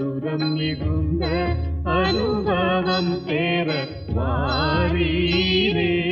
மதுரம் மிகுந்த அனுபவம் பெற வாரீரே.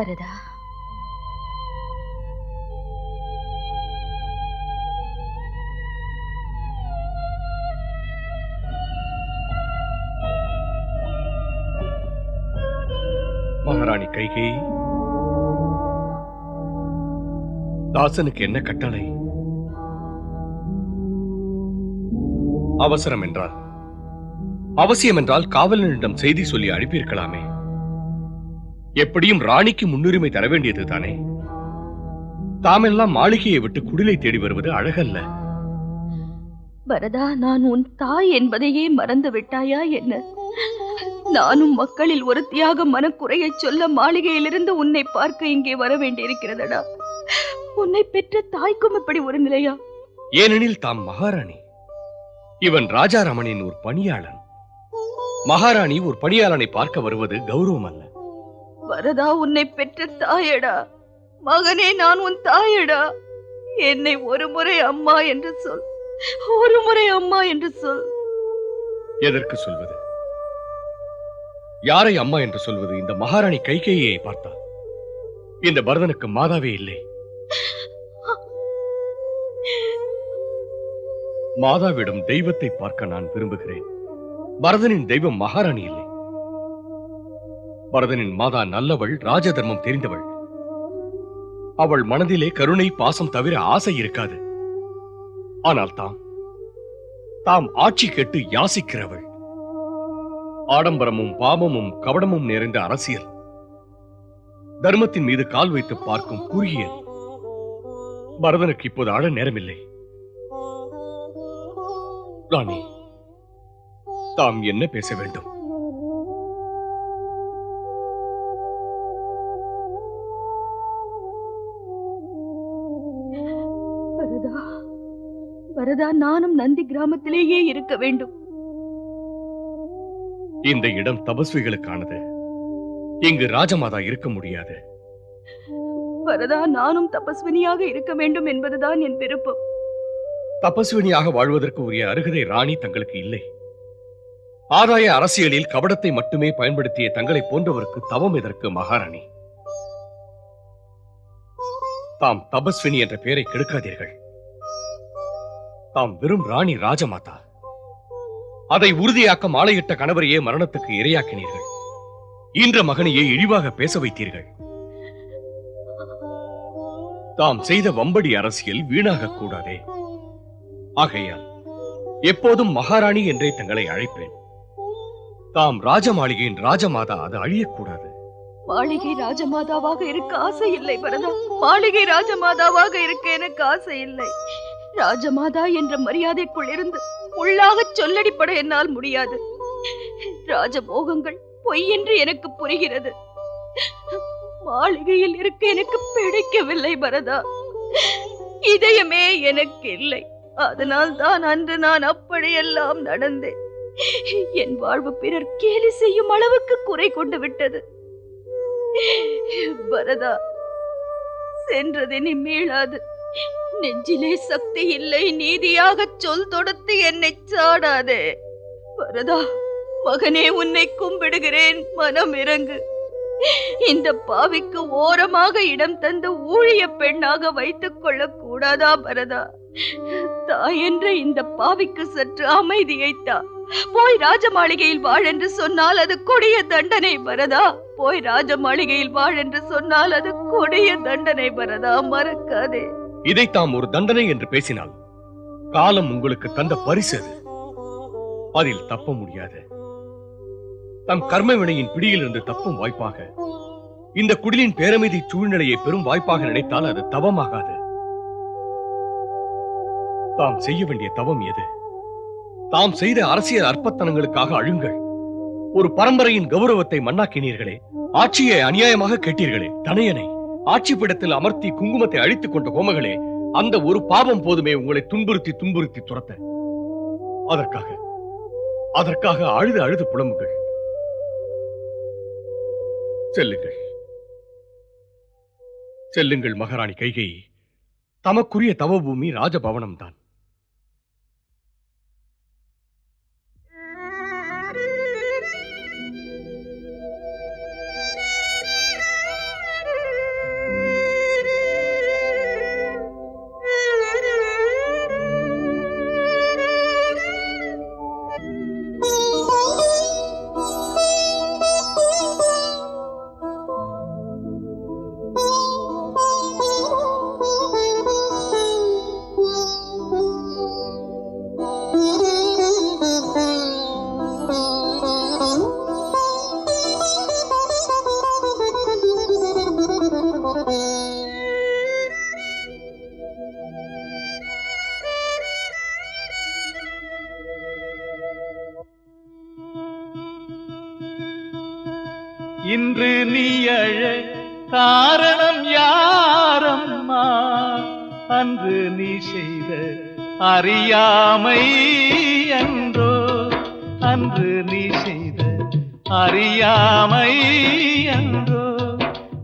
பரதா மகாராணி கைகை. தாசனுக்கு என்ன கட்டளை? அவசரம் என்றால்? அவசியம் என்றால் காவலனிடம் செய்தி சொல்லி அனுப்பியிருக்கலாமே. எப்படியும் ராணிக்கு முன்னுரிமை தர வேண்டியது தானே? தாமெல்லாம் மாளிகையை விட்டு குடிலை தேடி வருவது அழகல்ல. வரதா நான் உன் தாய் என்பதையே மறந்து விட்டாயா என்ன? நானும் மக்களில் ஒருத்தியாக மனக்குறையச் சொல்ல மாளிகையிலிருந்து உன்னை பார்க்க இங்கே வர வேண்டியிருக்கிறதடா. உன்னை பெற்ற தாய்க்கும் இப்படி ஒரு நிலையா? ஏனெனில் தாம் மகாராணி. இவன் ராஜாராமனின் ஒரு பணியாளன். மகாராணி ஒரு பணியாளனை பார்க்க வருவது கௌரவம் அல்ல வரதா உன்னை பெற்ற தாயடா. மகனே நான் உன் தாயடா. என்னை ஒரு முறை அம்மா என்று சொல். ஒரு முறை அம்மா என்று சொல். எதற்கு சொல்வது? யாரை அம்மா என்று சொல்வது? இந்த மகாராணி கைகையை பார்த்தால். இந்த பரதனுக்கு மாதாவே இல்லை. மாதாவிடம் தெய்வத்தை பார்க்க நான் விரும்புகிறேன். பரதனின் தெய்வம் மகாராணி இல்லை. பரதனின் மாதா நல்லவள் ராஜதர்மம் தெரிந்தவள். அவள் மனதிலே கருணை பாசம் தவிர ஆசை இருக்காது. ஆனால் தாம் தாம் ஆட்சி கேட்டு யாசிக்கிறவள். ஆடம்பரமும் பாவமும் கவடமும் நிறைந்த அரசியல். தர்மத்தின் மீது கால் வைத்து பார்க்கும் குறுகியல். பரதனுக்கு இப்போது ஆட நேரமில்லை. ராணி தாம் என்ன பேச வேண்டும்? வரதா நானும் நந்தி கிராமத்திலேயே இருக்க வேண்டும். இந்த இடம் தபஸ்விகளுக்கானது. இங்கு ராஜமாதா இருக்க முடியாது. வரதா நானும் தபஸ்வினியாக இருக்க வேண்டும் என்பதுதான் என் விருப்பம். தபஸ்வினியாக வாழ்வதற்கு உரிய அருகதை ராணி தங்களுக்கு இல்லை. ஆதாய அரசியலில் கபடத்தை மட்டுமே பயன்படுத்திய தங்களை போன்றவருக்கு தவம் எதற்கு மகாராணி? தாம் தபஸ்வினி என்ற பெயரை கெடுக்காதீர்கள். தாம் வெறும் ராணி ராஜமாதா. அதை உறுதியாக்க மாலையிட்ட கணவரையே மரணத்துக்கு இரையாக்கினீர்கள். ஈன்ற மகனையே இழிவாக பேச வைத்தீர்கள். தாம் செய்த வம்படி அரசியல் வீணாக கூடாதே. ஆகையால் எப்போதும் மகாராணி என்றே தங்களை அழைப்பேன். தாம் ராஜ மாளிகையின் ராஜமாதா அது அழியக்கூடாது. மாளிகை ராஜமாதாவாக இருக்க ஆசை இல்லை பரதா மாளிகை ராஜமாதாவாக இருக்க எனக்கு ஆசை இல்லை ராஜமாதா என்ற மரியாதைக்குள் இருந்து உள்ளாக சொல்லடிப்பட என்னால் முடியாது. ராஜபோகங்கள் பொய் என்று எனக்கு புரிகிறது. மாளிகையில் இருக்க எனக்கு பிடிக்கவில்லை பரதா. இதயமே எனக்கு இல்லை அதனால் தான் அன்று நான் அப்படியெல்லாம் நடந்தேன். என் வாழ்வு பிறர் கேலி செய்யும் அளவுக்கு குறை கொண்டு விட்டது. பரதா சென்றதினி மீளாது நெஞ்சிலே சக்தி இல்லை நீதியாக சொல் தொடுத்து என்னை சாடாதே. பரதா மகனே உன்னை கும்பிடுகிறேன். மனம் இறங்கு. இந்த பாவிக்கு ஓரமாக இடம் தந்து ஊழிய பெண்ணாக வைத்துக் கொள்ள கூடாதா பரதா? தாயென்ற இந்த பாவிக்கு சற்று அமைதியைத்தா போய் ராஜ மாளிகையில் வாழ் என்று சொன்னால் அது கொடிய தண்டனை பரதா. போய் ராஜ மாளிகையில் வாழ் என்று சொன்னால் அது கொடிய தண்டனை பரதா. மறக்காதே. இதை தாம் ஒரு தண்டனை என்று பேசினால் காலம் உங்களுக்கு தந்த பரிசு அது. அதில் தப்ப முடியாது. தம் கர்ம வினையின் பிடியிலிருந்து தப்பும் வாய்ப்பாக. இந்த குடிலின் பேரமைதி சூழ்நிலையை பெரும் வாய்ப்பாக நினைத்தால் அது தவமாகாது. தாம் செய்ய வேண்டிய தவம் எது? தாம் செய்த அரசியல் அற்பத்தனங்களுக்காக அழுங்கள். ஒரு பரம்பரையின் கௌரவத்தை மண்ணாக்கினீர்களே. ஆட்சியை அநியாயமாக கேட்டீர்களே தனையனை. ஆட்சிப்பிடத்தில் அமர்த்தி குங்குமத்தை அழித்துக் கொண்ட கோமகளே அந்த ஒரு பாவம் போதுமே உங்களை துன்புறுத்தி துன்புறுத்தி துரத்த. அதற்காக அதற்காக அழுது அழுது புலம்புங்கள். செல்லுங்கள். செல்லுங்கள் மகாராணி கைகை. தமக்குரிய தவபூமி ராஜபவனம் தான்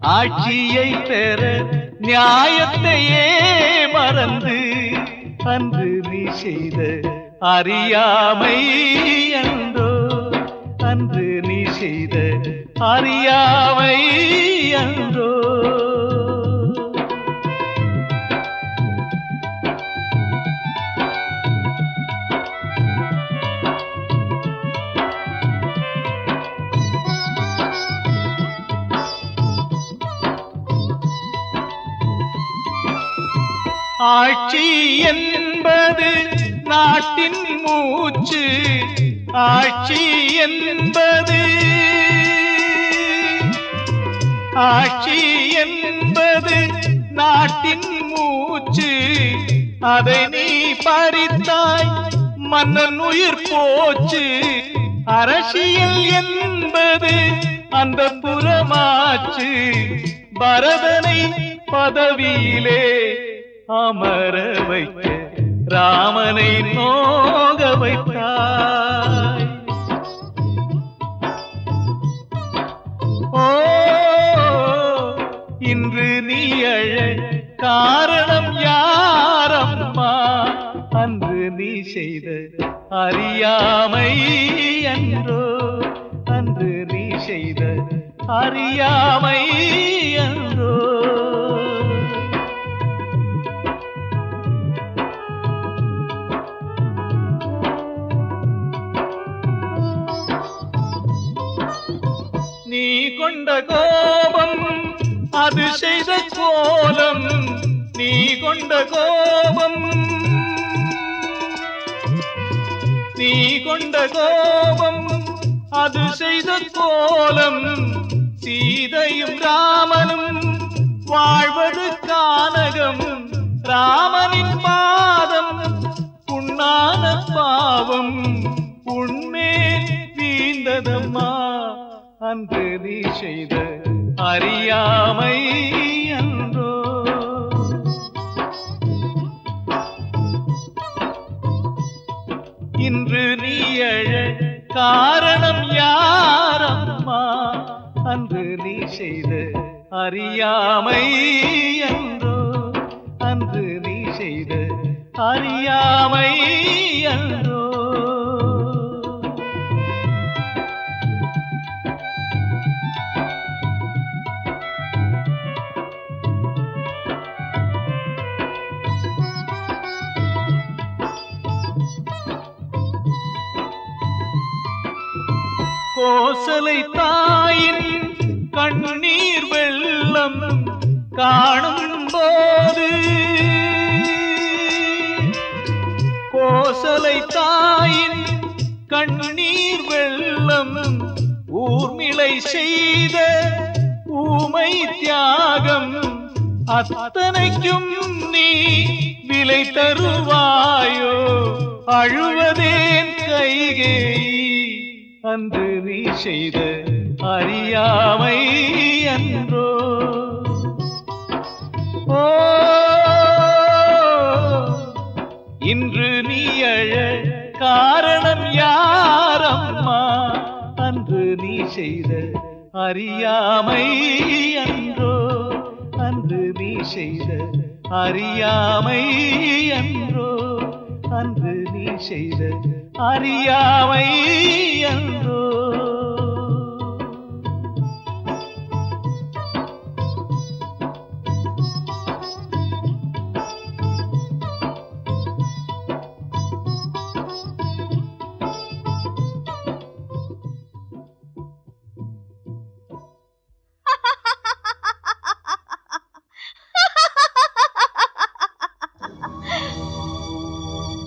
ஆட்சியை பெற நியாயத்தையே மறந்து அன்று நீ செய்த அறியாமை என்றோ அன்று நீ செய்த அறியாமை என்றோ ஆட்சி என்பது நாட்டின் மூச்சு. ஆட்சி என்பது ஆட்சி என்பது நாட்டின் மூச்சு. அதை நீ பறித்தாய் மன்னன் உயிர் போச்சு. அரசியல் என்பது அந்த புறமாச்சு. பரதனை பதவியிலே அமர வைக்க ராமனை நோக வைத்தாய். ஓ இன்று நீ அழ காரணம் யாரம்மா? அன்று நீ செய்த அறியாமை என்றோ அன்று நீ செய்த அறியாமை என்றோ கொண்ட கோபம் அது செய்த கோலம் நீ கொண்ட கோபம். நீ கொண்ட கோபம் அது செய்த கோலம் சீதையும் ராமனும் வாழ்வது கானகம் ராமனின் பாதம். அன்று நீ செய்த அறியாமை அன்றோ. இன்று நீ எழ காரணம் யாரம்மா? அன்று நீ செய்த அறியாமை என்றோ அன்று நீ செய்த அறியாமை என்றோ கோசலை தாயின் கண்ணீர் வெள்ளம் காணும் போது. கோசலை தாயின் கண்ணீர் வெள்ளம் ஊர்மிளை செய்த ஊமை தியாகம் அத்தனைக்கும் நீ விலை தருவாயோ அழுவதேன் கைகை அன்று நீ செய்த அறியாமை அன்றோ. ஓ இன்று நீ அழ காரணம் யாரம்மா? அன்று நீ செய்த அறியாமை அன்றோ. அன்று நீ செய்த அறியாமை அன்றோ. அன்று நீ செய்த அறியாமை என்றோ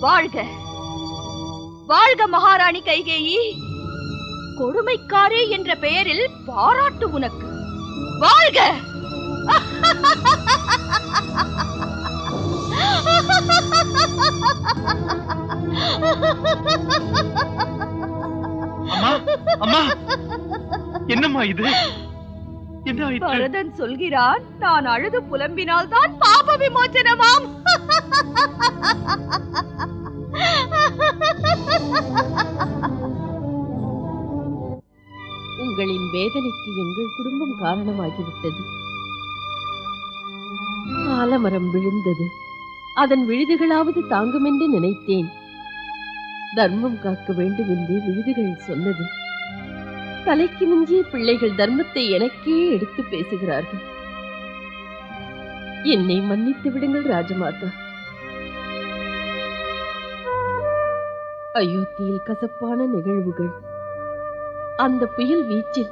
வாழ்க. வாழ்க மகாராணி கைகேயி. கொடுமைக்காரே என்ற பெயரில் பாராட்டு உனக்கு. வாழ்க! என்னம்மா இது? பரதன் சொல்கிறான் நான் அழுது புலம்பினால் தான் பாப விமோச்சனமாம். உங்களின் வேதனைக்கு எங்கள் குடும்பம் காரணமாகிவிட்டது. ஆலமரம் விழுந்தது. அதன் விழுதுகளாவது தாங்கும் என்று நினைத்தேன். தர்மம் காக்க வேண்டும் என்று விழுதுகள் சொன்னது. தலைக்கு மிஞ்சிய பிள்ளைகள் தர்மத்தை எனக்கே எடுத்து பேசுகிறார்கள். என்னை மன்னித்து விடுங்கள் ராஜமாதா. அயோத்தியில் கசப்பான நிகழ்வுகள். அந்த புயல் வீச்சில்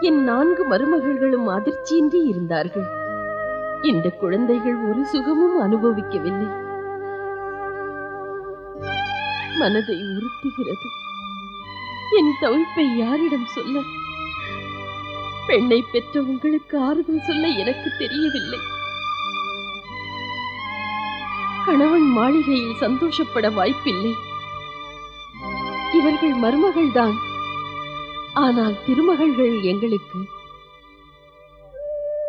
என் நான்கு மருமகள்களும் அதிர்ச்சியின்றி இருந்தார்கள். இந்த குழந்தைகள் ஒரு சுகமும் அனுபவிக்கவில்லை. மனதை உறுத்துகிறது. என் தவிப்பை யாரிடம் சொல்ல? பெண்ணை பெற்ற உங்களுக்கு ஆறுதல் சொல்ல எனக்கு தெரியவில்லை. கணவன் மாளிகையில் சந்தோஷப்பட வாய்ப்பில்லை. இவர்கள் மருமகள்தான். ஆனால் திருமகள்கள் எங்களுக்கு.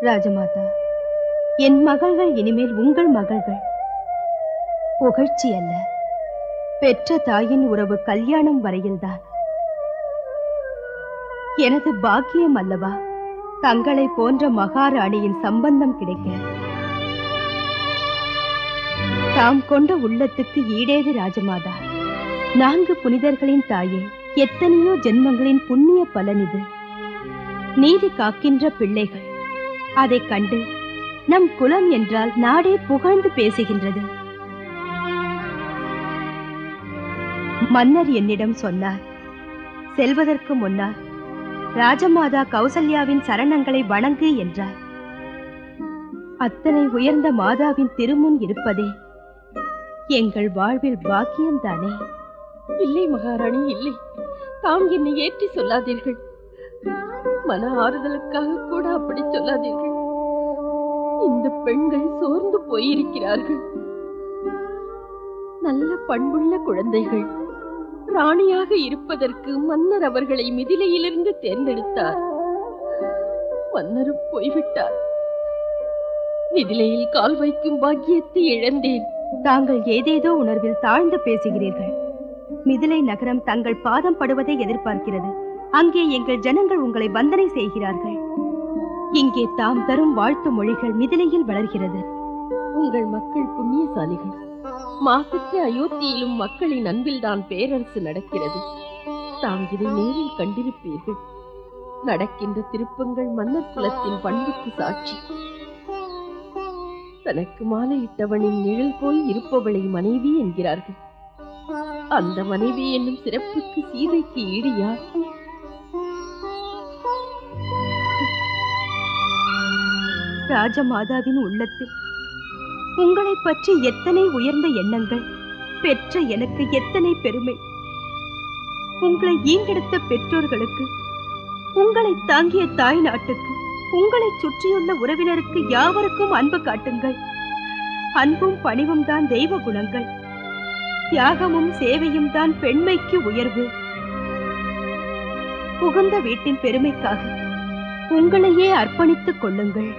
ராஜமாதா என் மகள்கள் இனிமேல் உங்கள் மகள்கள். புகழ்ச்சி அல்ல பெற்ற தாயின் உறவு கல்யாணம் வரையில்தான். எனது பாக்கியம் அல்லவா தங்களை போன்ற மகாராணியின் சம்பந்தம் கிடைக்க. தாம் கொண்ட உள்ளத்துக்கு ஈடேது ராஜமாதா நான்கு புனிதர்களின் தாயே. எத்தனையோ ஜென்மங்களின் புண்ணிய பலன் இது. நீதி காக்கின்ற பிள்ளைகள். அதை கண்டு நம் குலம் என்றால் நாடே புகழ்ந்து பேசுகின்றது. மன்னர் என்னிடம் சொன்னார் செல்வதற்கு முன்னால் ராஜமாதா கௌசல்யாவின் சரணங்களை வணங்கு என்றார். அத்தனை உயர்ந்த மாதாவின் திருமுன் இருப்பதே எங்கள் வாழ்வில் பாக்கியம்தானே? இல்லை மகாராணி இல்லை. தாம் என்னை ஏற்றி சொல்லாதீர்கள். மன ஆறுதலுக்காக கூட அப்படி சொல்லாதீர்கள். இந்த பெண்கள் சோர்ந்து போயிருக்கிறார்கள். நல்ல பண்புள்ள குழந்தைகள். ராணியாக இருப்பதற்கு மன்னர் அவர்களை மிதிலையிலிருந்து தேர்ந்தெடுத்தார். மன்னரும் போய்விட்டார். மிதிலையில் கால் வைக்கும் பாக்கியத்தை இழந்தேன். தாங்கள் ஏதேதோ உணர்வில் தாழ்ந்து பேசுகிறீர்கள். மிதிலை நகரம் தங்கள் பாதம் படுவதை எதிர்பார்க்கிறது. அங்கே எங்கள் ஜனங்கள் உங்களை வந்தனை செய்கிறார்கள். இங்கே தாம் தரும் வாழ்த்து மொழிகள் மிதிலையில் வளர்கிறது. உங்கள் மக்கள் புண்ணியசாலிகள். மாசற்ற அயோத்தியிலும் மக்களின் அன்பில்தான் பேரரசு நடக்கிறது. தாம் இதை நேரில் கண்டிருப்பீர்கள். நடக்கின்ற திருப்பங்கள் மன்னர் குலத்தின் பண்புக்கு சாட்சி. தனக்கு மாலையிட்டவனின் நிழல் போல் இருப்பவளை மனைவி என்கிறார்கள். அந்த மனைவி என்னும் சிறப்புக்கு சீதைக்கு ஈடு ராஜமாதாவின் உள்ளத்தில் உங்களை பற்றி எத்தனை உயர்ந்த எண்ணங்கள் பெற்ற எனக்கு எத்தனை பெருமை? உங்களை ஈண்டெடுத்த பெற்றோர்களுக்கு உங்களை தாங்கிய தாய் நாட்டுக்கு உங்களை சுற்றியுள்ள உறவினருக்கு யாவருக்கும் அன்பு காட்டுங்கள். அன்பும் பணிவும் தான் தெய்வ குணங்கள். தியாகமும் சேவையும் தான் பெண்மைக்கு உயர்வு. புகுந்த வீட்டின் பெருமைக்காக உங்களையே அர்ப்பணித்துக் கொள்ளுங்கள்.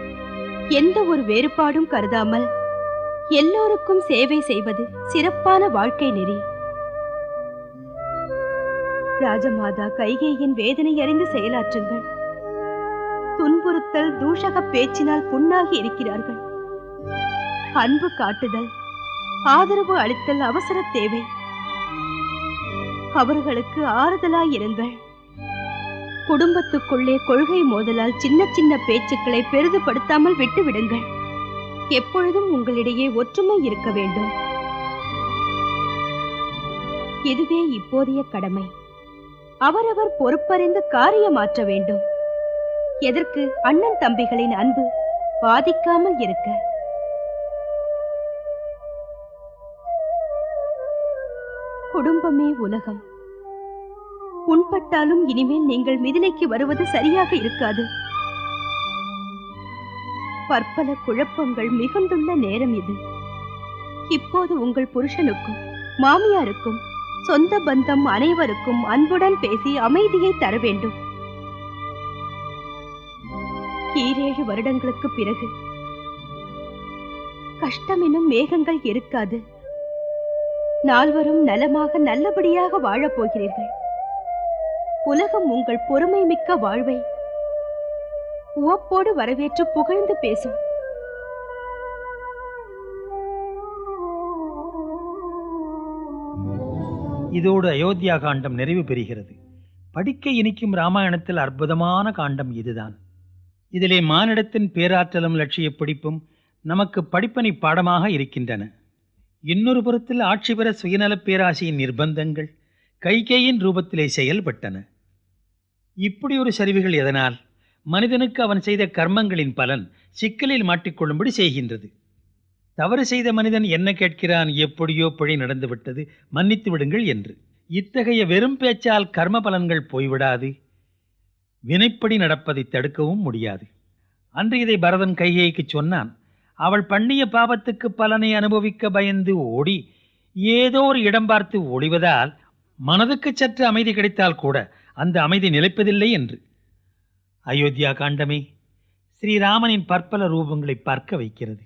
எந்த ஒரு வேறுபாடும் கருதாமல் எல்லோருக்கும் சேவை செய்வது சிறப்பான வாழ்க்கை நெறி. ராஜமாதா கைகேயின் வேதனை அறிந்து செயலாற்றுங்கள். துன்புறுத்தல் தூஷக பேச்சினால் புண்ணாகி இருக்கிறார்கள். அன்பு காட்டுதல் ஆதரவு அளித்தல் அவசர தேவை. அவர்களுக்கு ஆறுதலாய் இருங்கள். குடும்பத்துக்குள்ளே கொள்கை மோதலால் சின்ன சின்ன பேச்சுக்களை பெரிதுபடுத்தாமல் விட்டுவிடுங்கள். எப்பொழுதும் உங்களிடையே ஒற்றுமை இருக்க வேண்டும். இதுவே இப்போதைய கடமை. அவரவர் பொறுப்பறிந்து காரியமாற்ற வேண்டும். எதற்கு? அண்ணன் தம்பிகளின் அன்பு பாதிக்காமல் இருக்க. குடும்பமே உலகம். புண்பட்டாலும் இனிமேல் நீங்கள் மிதிலைக்கு வருவது சரியாக இருக்காது. பற்பல குழப்பங்கள் மிகுந்துள்ள நேரம் இது. இப்போது உங்கள் புருஷனுக்கும் மாமியாருக்கும் சொந்த பந்தம் அனைவருக்கும் அன்புடன் பேசி அமைதியை தர வேண்டும். ஈரேழு வருடங்களுக்கு பிறகு. கஷ்டம் எனும் மேகங்கள் இருக்காது. நால்வரும் நலமாக நல்லபடியாக வாழப் போகிறீர்கள். உலகம் உங்கள் பொறுமை மிக்க வாழ்வை உவப்போடு வரவேற்று புகழ்ந்து பேசும். இதோடு அயோத்தியா காண்டம் நிறைவு பெறுகிறது. படிக்க இனிக்கும் ராமாயணத்தில் அற்புதமான காண்டம் இதுதான். இதிலே மானிடத்தின் பேராற்றலும் லட்சிய பிடிப்பும் நமக்கு படிப்பனை பாடமாக இருக்கின்றன. இன்னொரு புறத்தில் ஆட்சி பெற சுயநலப் பேராசையின் நிர்பந்தங்கள் கைகேயின் ரூபத்திலே செயல்பட்டன. இப்படி ஒரு சரிவுகள் எதனால்? மனிதனுக்கு அவன் செய்த கர்மங்களின் பலன் சிக்கலில் மாட்டிக்கொள்ளும்படி செய்கின்றது. தவறு செய்த மனிதன் என்ன கேட்கிறான்? எப்படியோ பிழை நடந்துவிட்டது மன்னித்து விடுங்கள் என்று. இத்தகைய வெறும் பேச்சால் கர்ம பலன்கள் போய்விடாது. வினைப்படி நடப்பதை தடுக்கவும் முடியாது. அன்று இதை பரதன் கைகைக்கு சொன்னான் அவள் பண்ணிய பாவத்துக்கு பலனை அனுபவிக்க பயந்து ஓடி ஏதோ ஒரு இடம் பார்த்து ஒளிவதால் மனதுக்கு சற்று அமைதி கிடைத்தால் கூட அந்த அமைதி நிலைப்பதில்லை என்று. அயோத்தியா காண்டமே ஸ்ரீராமனின் பற்பல ரூபங்களை பார்க்க வைக்கிறது.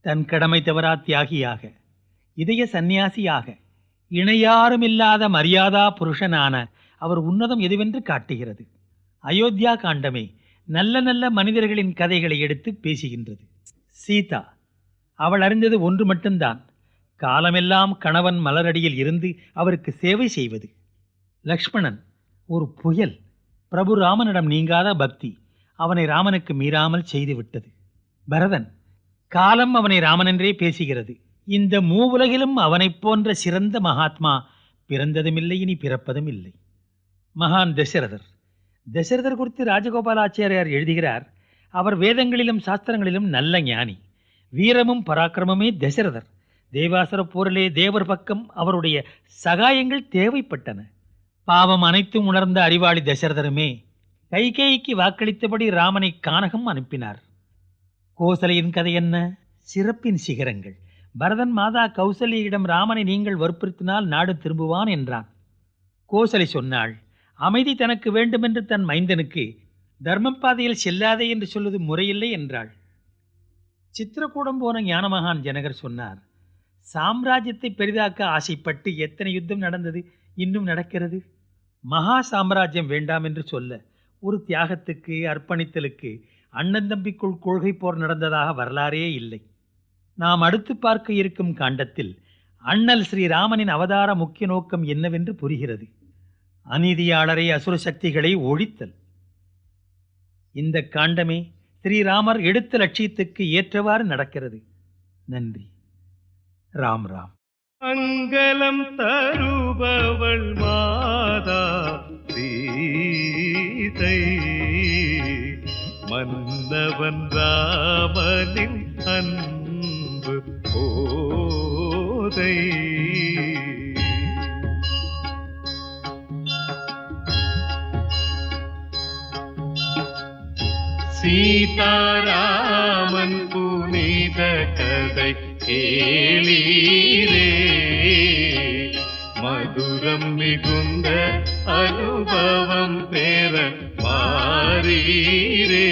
தன் கடமை தவறா தியாகியாக இதய சந்நியாசியாக இணையாருமில்லாத மரியாதா புருஷனான அவர் உன்னதம் எதுவென்று காட்டுகிறது. அயோத்தியா காண்டமே நல்ல நல்ல மனிதர்களின் கதைகளை எடுத்து பேசுகின்றது. சீதா. அவள் அறிந்தது ஒன்று மட்டும்தான். காலமெல்லாம் கணவன் மலரடியில் இருந்து அவருக்கு சேவை செய்வது. லக்ஷ்மணன் ஒரு புயல். பிரபு ராமனிடம் நீங்காத பக்தி அவனை ராமனுக்கு மீறாமல் செய்துவிட்டது பரதன் காலம் அவனை ராமனென்றே பேசுகிறது. இந்த மூவுலகிலும் அவனைப் போன்ற சிறந்த மகாத்மா பிறந்ததுமில்லை இனி பிறப்பதும் இல்லை மகான் தசரதர். தசரதர் குறித்து ராஜகோபாலாச்சாரியார் எழுதுகிறார் அவர் வேதங்களிலும் சாஸ்திரங்களிலும் நல்ல ஞானி. வீரமும் பராக்கிரமமே தசரதர். தேவாசுர போரிலே தேவர் பக்கம் அவருடைய சகாயங்கள் தேவைப்பட்டன. பாவம் அனைத்தும் உணர்ந்த அறிவாளி தசரதருமே கைகேயிக்கு வாக்களித்தபடி ராமனை கானகம் அனுப்பினார். கோசலையின் கதை என்ன? சிறப்பின் சிகரங்கள். பரதன் மாதா கௌசலியிடம் ராமனை நீங்கள் வற்புறுத்தினால் நாடு திரும்புவான் என்றான். கோசலை சொன்னாள் அமைதி தனக்கு வேண்டுமென்று தன் மைந்தனுக்கு தர்மப்பாதையில் செல்லாதே என்று சொல்வது முறையில்லை என்றாள். சித்திரக்கூடம் போன ஞானமகான் ஜனகர் சொன்னார் சாம்ராஜ்யத்தை பெரிதாக்க ஆசைப்பட்டு எத்தனை யுத்தம் நடந்தது? இன்னும் நடக்கிறது? மகா சாம்ராஜ்யம் வேண்டாம் என்று சொல்ல ஒரு தியாகத்துக்கு அர்ப்பணித்தலுக்கு அண்ணன் தம்பிக்குள் கொள்கை போர் நடந்ததாக வரலாறே இல்லை. நாம் அடுத்து பார்க்க இருக்கும் காண்டத்தில் அண்ணல் ஸ்ரீராமனின் அவதார முக்கிய நோக்கம் என்னவென்று புரிகிறது. அநீதியாளரை அசுர சக்திகளை ஒழித்தல். இந்த காண்டமே ஸ்ரீராமர் எடுத்த லட்சியத்துக்கு ஏற்றவாறு நடக்கிறது. நன்றி. ராம் ராம். அங்கலம் தருபவள் மாதா சீதை. மன்னவன் ராமனின் அன்பு போதை. சீதாராமன் புனித கதை கேளீரே. மதுரம் மிகுந்த அனுபவம் பெற மாறீரே.